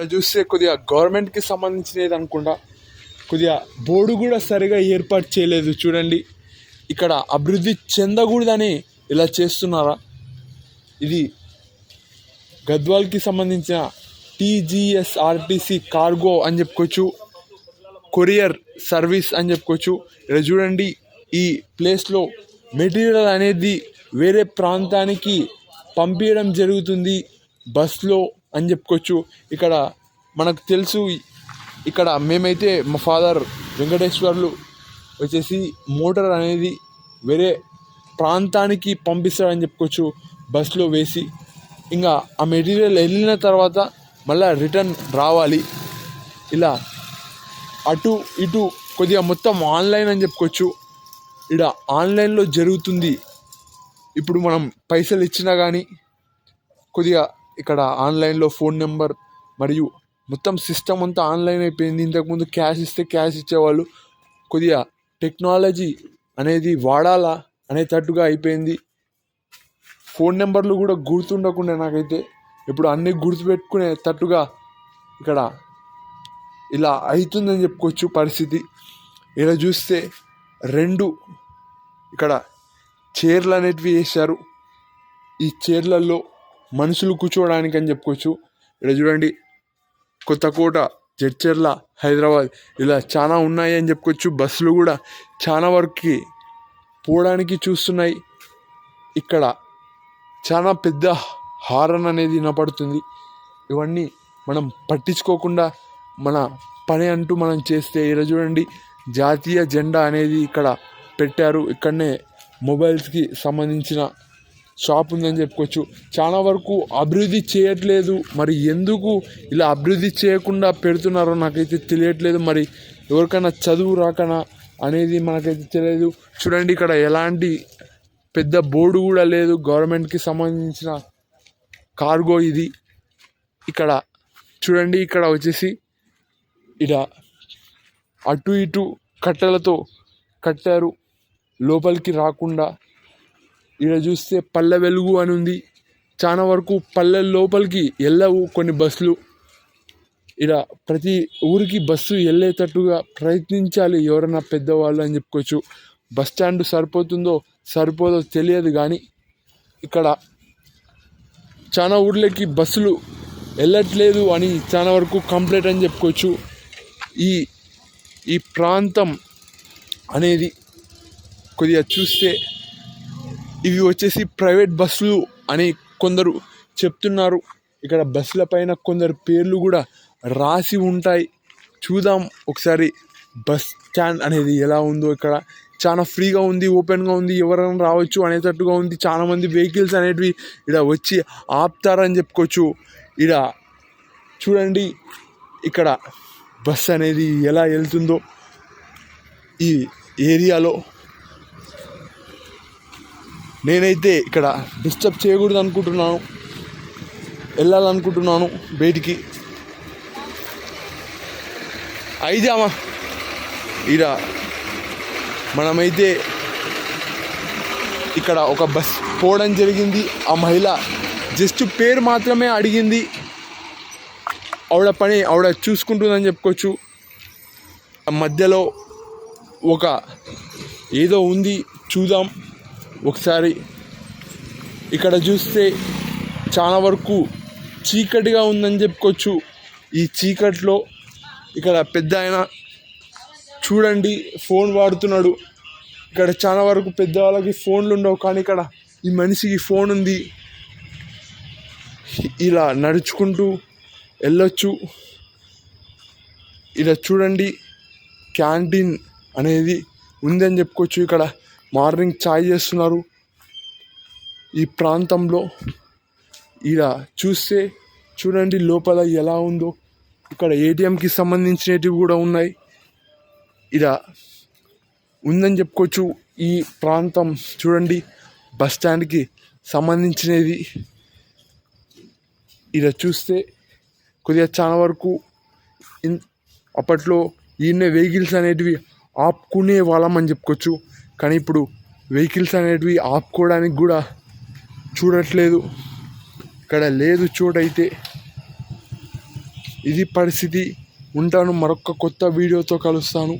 ఇక్కడ చూస్తే కొద్దిగా గవర్నమెంట్కి సంబంధించినది అనుకుంటా. కొద్దిగా బోర్డు కూడా సరిగా ఏర్పాటు చేయలేదు చూడండి. ఇక్కడ అభివృద్ధి చెందకూడదని ఇలా చేస్తున్నారా? ఇది గద్వాల్కి సంబంధించిన టీజీఎస్ఆర్టీసీ కార్గో అని చెప్పుకోవచ్చు. కొరియర్ సర్వీస్ అని చెప్పుకోవచ్చు. ఇలా చూడండి ఈ ప్లేస్లో మెటీరియల్ అనేది వేరే ప్రాంతానికి పంపించడం జరుగుతుంది. బస్లో అని చెప్పుకోవచ్చు. ఇక్కడ మనకు తెలుసు ఇక్కడ మేమైతే మా ఫాదర్ వెంకటేశ్వర్లు వచ్చేసి మోటార్ అనేది వేరే ప్రాంతానికి పంపిస్తాడని చెప్పుకోవచ్చు బస్లో వేసి. ఇంకా ఆ మెటీరియల్ వెళ్ళిన తర్వాత మళ్ళీ రిటర్న్ రావాలి. ఇలా అటు ఇటు కొద్దిగా మొత్తం ఆన్లైన్ అని చెప్పుకోవచ్చు. ఇక్కడ ఆన్లైన్లో జరుగుతుంది. ఇప్పుడు మనం పైసలు ఇచ్చినా కానీ కొద్దిగా ఇక్కడ ఆన్లైన్లో ఫోన్ నెంబర్ మరియు మొత్తం సిస్టమ్ అంతా ఆన్లైన్ అయిపోయింది. ఇంతకుముందు క్యాష్ ఇస్తే క్యాష్ ఇచ్చేవాళ్ళు. కొద్దిగా టెక్నాలజీ అనేది వాడాలా అనేటట్టుగా అయిపోయింది. ఫోన్ నెంబర్లు కూడా గుర్తుండకుండా నాకైతే ఇప్పుడు అన్నీ గుర్తుపెట్టుకునే తట్టుగా ఇక్కడ ఇలా అవుతుందని చెప్పుకోవచ్చు పరిస్థితి. ఇలా చూస్తే రెండు ఇక్కడ చైర్లు అనేటివి వేశారు. ఈ చైర్లలో మనుషులు కూర్చోవడానికి అని చెప్పుకోవచ్చు. ఇక్కడ చూడండి కొత్తకోట జడ్చర్ల హైదరాబాద్ ఇలా చాలా ఉన్నాయి అని చెప్పుకోవచ్చు. బస్సులు కూడా చాలా వరకు పోవడానికి చూస్తున్నాయి. ఇక్కడ చాలా పెద్ద హారన్ అనేది వినపడుతుంది. ఇవన్నీ మనం పట్టించుకోకుండా మన పని అంటూ మనం చేస్తే ఇలా చూడండి జాతీయ జెండా అనేది ఇక్కడ పెట్టారు. ఇక్కడనే మొబైల్స్కి సంబంధించిన షాప్ ఉందని చెప్పుకోవచ్చు. చాలా వరకు అభివృద్ధి చేయట్లేదు. మరి ఎందుకు ఇలా అభివృద్ధి చేయకుండా పెడుతున్నారో నాకైతే తెలియట్లేదు. మరి ఎవరికైనా చదువు రాకనా అనేది మనకైతే తెలియదు. చూడండి ఇక్కడ ఎలాంటి పెద్ద బోర్డు కూడా లేదు. గవర్నమెంట్కి సంబంధించిన కార్గో ఇది. ఇక్కడ చూడండి ఇక్కడ వచ్చేసి ఇలా అటు ఇటు కట్టెలతో కట్టారు. లోపలికి రాకుండా ఇక్కడ చూస్తే పల్లె వెలుగు అని ఉంది. చాలా వరకు పల్లె లోపలికి వెళ్ళవు కొన్ని బస్సులు. ఇలా ప్రతి ఊరికి బస్సు వెళ్ళేటట్టుగా ప్రయత్నించాలి ఎవరైనా పెద్దవాళ్ళు అని చెప్పుకోవచ్చు. బస్ స్టాండ్ సరిపోతుందో సరిపోదో తెలియదు కానీ ఇక్కడ చాలా ఊర్లకి బస్సులు వెళ్ళట్లేదు అని చాలా వరకు కంప్లైంట్ అని చెప్పుకోవచ్చు. ఈ ఈ ప్రాంతం అనేది కొద్దిగా చూస్తే ఇవి వచ్చేసి ప్రైవేట్ బస్సులు అని కొందరు చెప్తున్నారు. ఇక్కడ బస్సుల పైన కొందరు పేర్లు కూడా రాసి ఉంటాయి. చూద్దాం ఒకసారి బస్ స్టాండ్ అనేది ఎలా ఉందో ఇక్కడ. చాలా ఫ్రీగా ఉంది ఓపెన్గా ఉంది ఎవరైనా రావచ్చు అనేటట్టుగా ఉంది. చాలామంది వెహికల్స్ అనేటివి ఇక్కడ వచ్చి ఆపుతారని చెప్పుకోవచ్చు. ఇక్కడ చూడండి ఇక్కడ బస్ అనేది ఎలా వెళ్తుందో ఈ ఏరియాలో. నేనైతే ఇక్కడ డిస్టర్బ్ చేయకూడదు అనుకుంటున్నాను వెళ్ళాలనుకుంటున్నాను బయటికి. అయిదామా ఇక మనమైతే ఇక్కడ ఒక బస్ పోవడం జరిగింది. ఆ మహిళ జస్ట్ పేరు మాత్రమే అడిగింది. ఆవిడ పని ఆవిడ చూసుకుంటుందని చెప్పుకోవచ్చు. ఆ మధ్యలో ఒక ఏదో ఉంది చూద్దాం. ఒకసారి ఇక్కడ చూస్తే చాలా వరకు చీకటిగా ఉందని చెప్పుకోవచ్చు. ఈ చీకట్లో ఇక్కడ పెద్ద ఆయన చూడండి ఫోన్ వాడుతున్నాడు. ఇక్కడ చాలా వరకు పెద్దవాళ్ళకి ఫోన్లు ఉండవు కానీ ఇక్కడ ఈ మనిషికి ఫోన్ ఉంది. ఇలా నడుచుకుంటూ వెళ్ళొచ్చు. ఇలా చూడండి క్యాంటీన్ అనేది ఉందని చెప్పుకోవచ్చు ఇక్కడ. మార్నింగ్ చాయ్ చేస్తున్నారు. ఈ ప్రాంతంలో ఇలా చూస్తే చూడండి లోపల ఎలా ఉందో. ఇక్కడ ఏటీఎంకి సంబంధించినవి కూడా ఉన్నాయి. ఇలా ఉందని చెప్పుకోవచ్చు. ఈ ప్రాంతం చూడండి బస్ స్టాండ్కి సంబంధించినది. ఇలా చూస్తే కొద్దిగా చాలా వరకు అప్పట్లో ఈయన వెహికల్స్ అనేటివి ఆపుకునే వాళ్ళం అని చెప్పుకోవచ్చు. కానీ ఇప్పుడు వెహికల్స్ అనేటివి ఆపుకోవడానికి కూడా చూడట్లేదు. ఇక్కడ లేదు చోటైతే ఇది పరిస్థితి. ఉంటాను మరొక కొత్త వీడియోతో కలుస్తాను.